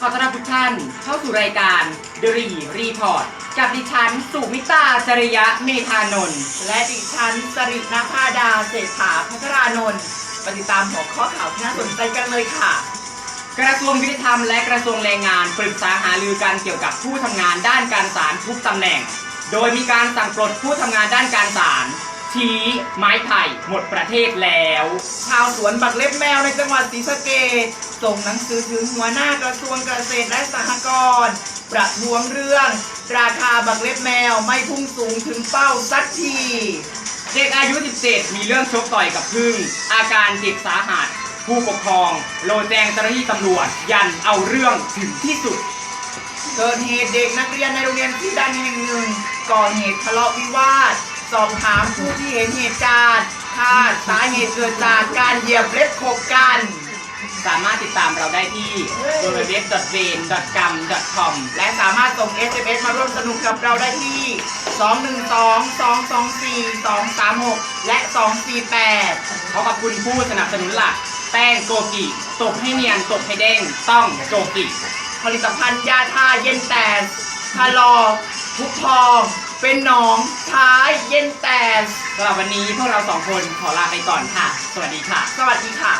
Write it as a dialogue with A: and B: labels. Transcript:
A: ขอต้อนรับทุกท่านเข้าสู่รายการดรีรีพอร์ตกับดิฉันสุมิตาจริยะเมธานนท์
B: และดิฉันสรินภาดาเศรษฐาพัทรานนท์ปฏิดตามหัวข้อข่าวที่น่าสนใจกันเลยค่ะ
A: กระทรวงยุติธรรมและกระทรวงแรงงานปรึกษาหารือกันเกี่ยวกับผู้ทำงานด้านการศาลทุกตำแหน่ง โดยมีการสั่งปลดผู้ทำงานด้านการศาลชี้ไม้ไผ่หมดประเทศแล้ว
B: ชาวสวนบักเล็บแมวในจังหวัดศรีสะเกษ ส่งหนังสือถึงหัวหน้ากระทรวงเกษตรและสหกรณ์ประท้วงเรื่อง ราคาบักเล็บแมวไม่พุ่งสูงถึงเป้าสักที
A: เด็กอายุ 17 มีเรื่องชกต่อยกับพึ่ง อาการเจ็บสาหัส ผู้ปกครองโลแจงเจ้าหน้าที่ตำรวจ ยันเอาเรื่องถึงที่สุด
B: เกิดเหตุเด็กนักเรียนในโรงเรียนที่ดันแห่งหนึ่ง ก่อเหตุทะเลาะวิวาท สอบถามผู้ที่เห็นเหตุการณ์คาดสาเหตุเกิดจากการเหยียบเล็บขบกัน
A: สามารถติดตามเราได้ที่ www.ven.gam.com
B: และสามารถส่ง SMS มาร่วมสนุกกับเราได้ที่ 212 224 236 และ 248
A: ขอขอบคุณผู้สนับสนุนหลัก แป้งโกกิตบให้เนียนตบให้เด้งต้องโกกิ
B: ผลิตภัณฑ์ยาทาเย็นแต่ทาลอทุกพองเป็นหนองท้ายเย็นแต่
A: สำหรับวันนี้พวกเราสองคนขอลาไปก่อนค่ะ สวัสดีค่ะ
B: สวัสดีค่ะ